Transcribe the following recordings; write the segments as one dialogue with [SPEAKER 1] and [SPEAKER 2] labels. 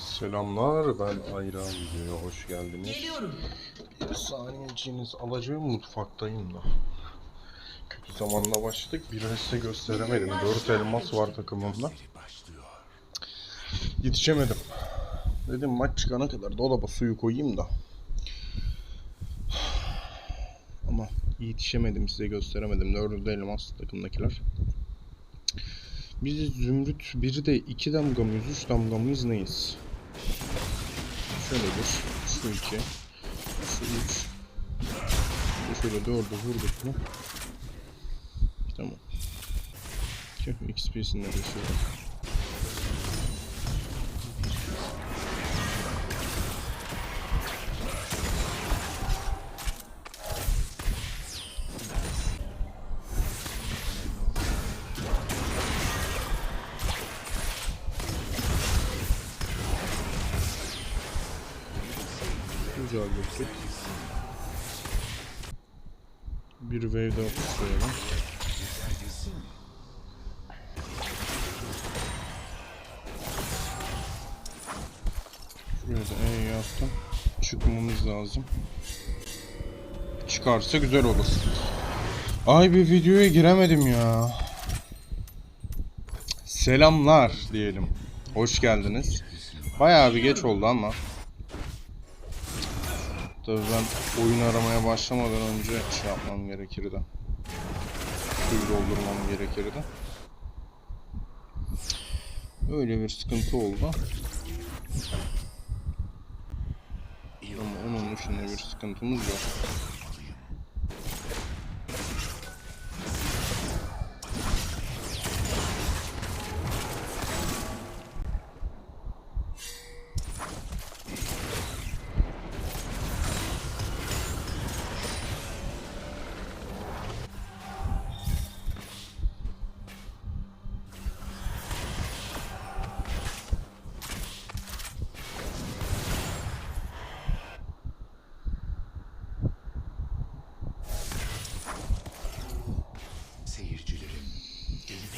[SPEAKER 1] Selamlar ben Ayran videoya hoş geldiniz.
[SPEAKER 2] Geliyorum.
[SPEAKER 1] Bir saniyeciniz alacağım mutfaktayım da. Kötü zamanla başladık. Bir size gösteremedim. 4 elmas var takımımda. Yetişemedim. Dedim maç çıkana kadar dolaba suyu koyayım da. Ama yetişemedim size gösteremedim. 4 elmas takımdakiler. Biz Zümrüt biri de 2 damga mıyız 3 damga mıyız neyiz? Şöyle bir, şu iki, şu üç, şöyle dördü vurduk mu? Tamam. Tüh XP'sini de düşürdüm. Bir wave daha koyalım. Şuraya da E yaptım. Çıkmamız lazım. Çıkarsa güzel olur. Ay bir videoya giremedim ya. Selamlar diyelim. Hoş geldiniz. Bayağı bir geç oldu ama. Tabii ben oyun aramaya başlamadan önce şey yapmam gerekirdi. Suyu doldurmam gerekirdi. Öyle bir sıkıntı oldu. Ama onun dışında bir sıkıntımız yok.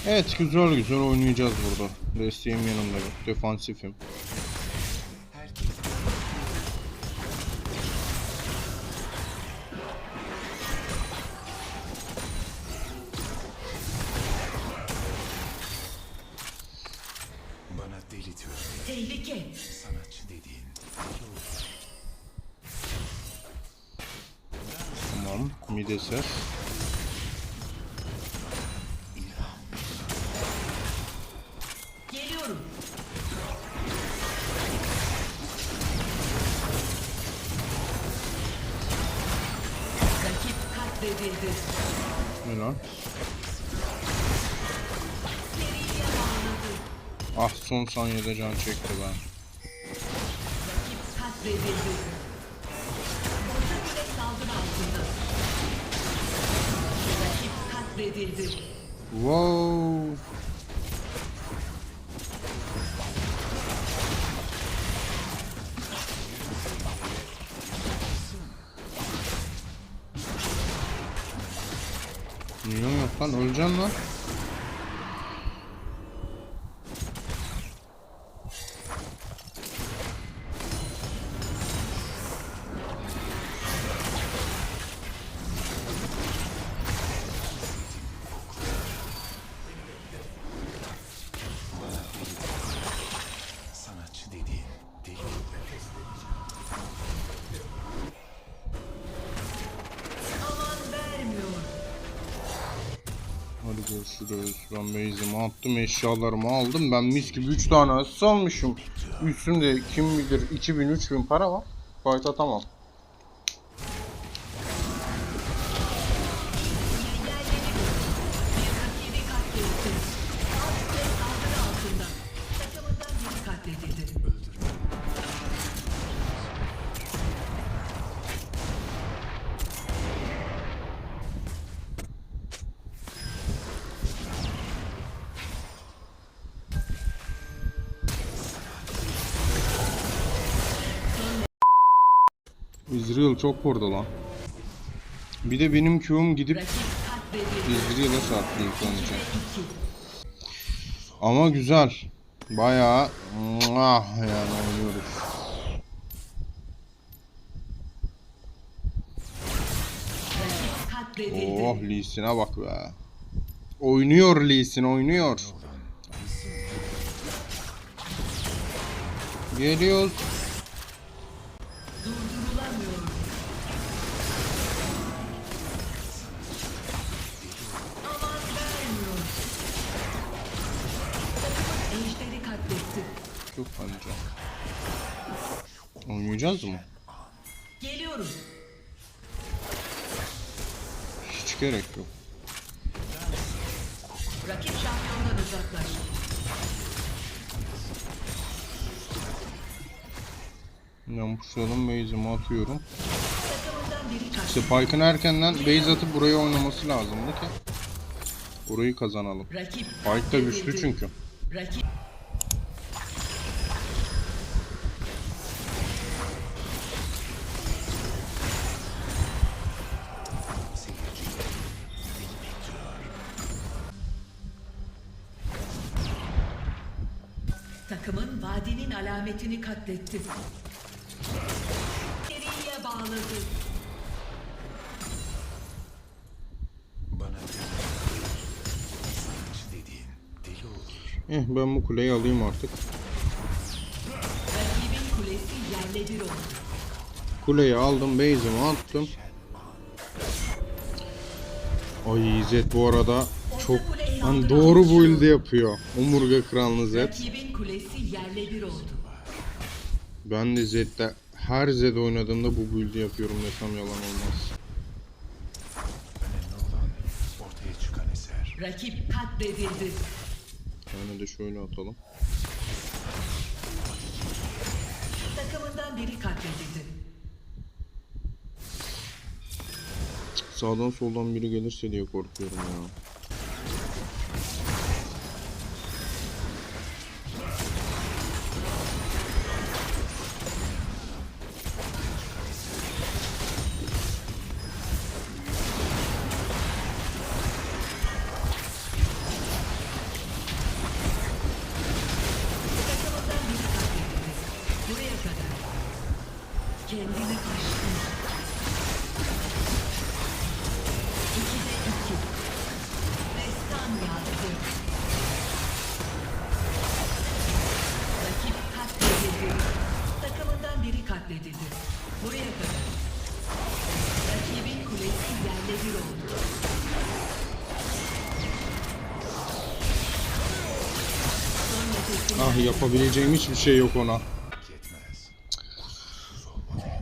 [SPEAKER 1] Evet güzel güzel oynayacağız burada. Desteğim yanımda. Defansifim.
[SPEAKER 3] herkes bana deli diyor.
[SPEAKER 2] Tehlike.
[SPEAKER 3] Sanatçı dediğin
[SPEAKER 1] Tamam. Mideser.
[SPEAKER 2] Geliyorum. Katledildi.
[SPEAKER 1] Ne lan? Ah son saniyede can çekti ben.
[SPEAKER 2] Rakip katledildi. Orta kule saldırı altında. Rakip katledildi.
[SPEAKER 1] Wow. Lan öleceğim lan. Görüşürüz. Ben base'imi attım, eşyalarımı aldım. Ben mis gibi 3 tane asist almışım. Üstümde kim bilir 2000-3000 para var. Fight atamam. Israel çok vurdu lan. Bir de benim Q'um gidip. Israel'a çarptı ilk önce. Ama güzel. Bayağı ah yani oynuyoruz. Oh Lee bak be. Oynuyor Lee oynuyor. Geliyoruz. Oynayacağız mı?
[SPEAKER 2] Geliyorum.
[SPEAKER 1] Hiç gerek yok.
[SPEAKER 2] Rakip şampiyondan uzaklaş.
[SPEAKER 1] Ben pushladım base'imi atıyorum. Pyke'ın erkenden base atıp buraya oynaması lazımdı ki. Burayı kazanalım. Pyke da güçlü çünkü.
[SPEAKER 2] Rakip takımın vadinin alametini katletti. Seriye bağladı.
[SPEAKER 3] Bana dediğin deli olur.
[SPEAKER 1] Eh ben bu kuleyi alayım artık.
[SPEAKER 2] Rakibin kulesi yerle bir oldu.
[SPEAKER 1] Kuleyi aldım base'imi attım. Ay Zed bu arada çok hani doğru build yapıyor. Omurga kranlı Zed. Ben de Zed'de her Zed oynadığımda bu build'i yapıyorum desem yalan olmaz.
[SPEAKER 3] Önemli olan ortaya çıkan eser.
[SPEAKER 2] Rakip katledildi.
[SPEAKER 1] Yani de şöyle atalım.
[SPEAKER 2] Takımından biri katledildi.
[SPEAKER 1] Sağdan soldan biri gelirse diye korkuyorum ya.
[SPEAKER 2] Katledildi. Buraya kadar. Rakibin kulesi yerle bir oldu.
[SPEAKER 1] Ah yapabileceğim hiçbir şey yok ona.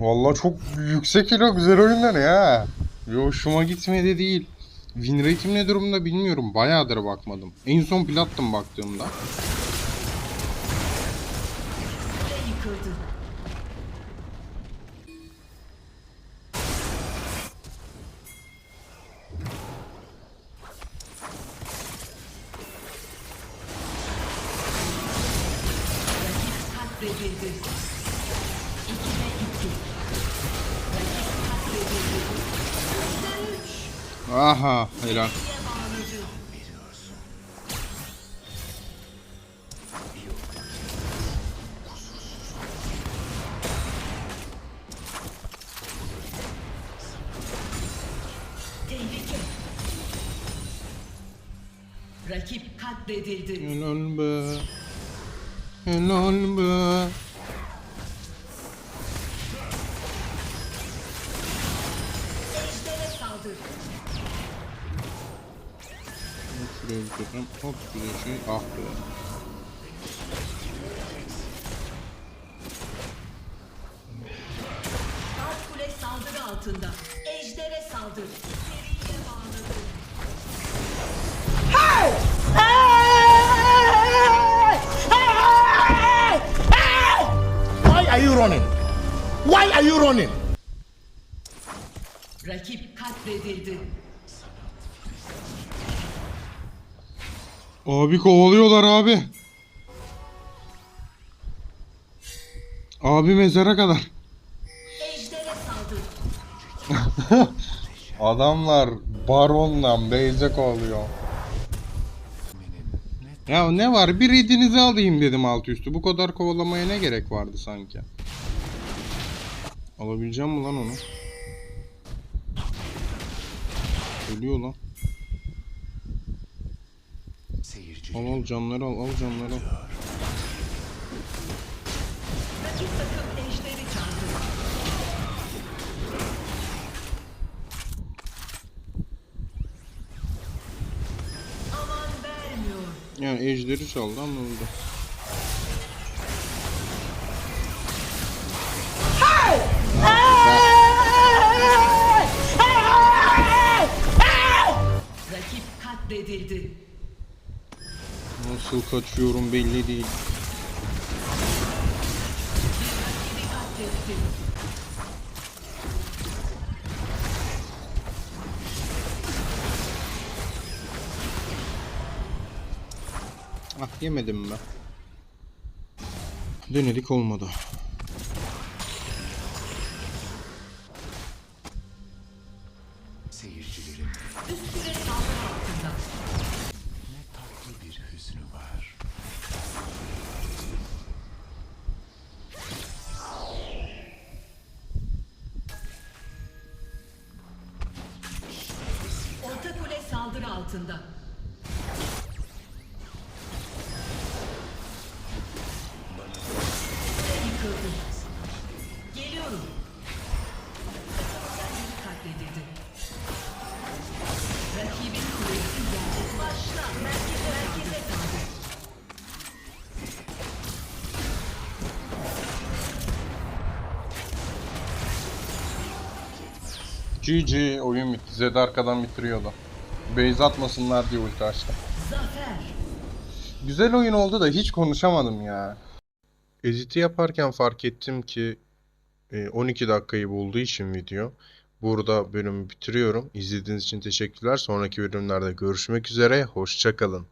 [SPEAKER 1] Vallahi çok yüksek elo güzel oyunlar ya. Bir hoşuma gitmedi değil. Win rate'im ne durumda bilmiyorum. Bayağıdır bakmadım. En son plattım baktığımda.
[SPEAKER 2] Yıkıldı.
[SPEAKER 1] Aha helal.
[SPEAKER 2] Rakip katledildi.
[SPEAKER 1] Helal be. Helal be. Bitirdim. Hop şuraya şey. Ah be.
[SPEAKER 2] Alt kule saldırı altında. Ejder'e saldır. Seriye bağladı.
[SPEAKER 4] Why are you running? Why are you running?
[SPEAKER 2] Rakip katledildi.
[SPEAKER 1] Abi kovalıyorlar abi. Abi mezara kadar. Adamlar baronla beyze kovalıyor. Ya ne var bir redinizi alayım dedim altı üstü. Bu kadar kovalamaya ne gerek vardı sanki? Alabileceğim mi lan onu? Ölüyor lan.
[SPEAKER 3] Seyirci
[SPEAKER 1] Al al canları al al canları al.
[SPEAKER 2] Rakip takım ejderi çaldı. Aman vermiyor.
[SPEAKER 1] Yani ejderi çaldı ama öldü.
[SPEAKER 2] Rakip katledildi.
[SPEAKER 1] Nasıl kaçıyorum belli değil. Ah yemedim ben. Denedik olmadı.
[SPEAKER 2] Altında. Yıkıldı. Geliyorum. Katledildi. Rakibin kulesi geldi. Başla. Merkeze, merkeze.
[SPEAKER 1] GG oyun bitti. Zed arkadan bitiriyordu. Base atmasınlar diye ulti
[SPEAKER 2] açtım.
[SPEAKER 1] Güzel oyun oldu da hiç konuşamadım ya. Edit'i yaparken fark ettim ki e, 12 dakikayı bulduğu için video. Burada bölümü bitiriyorum. İzlediğiniz için teşekkürler. Sonraki bölümlerde görüşmek üzere. Hoşçakalın.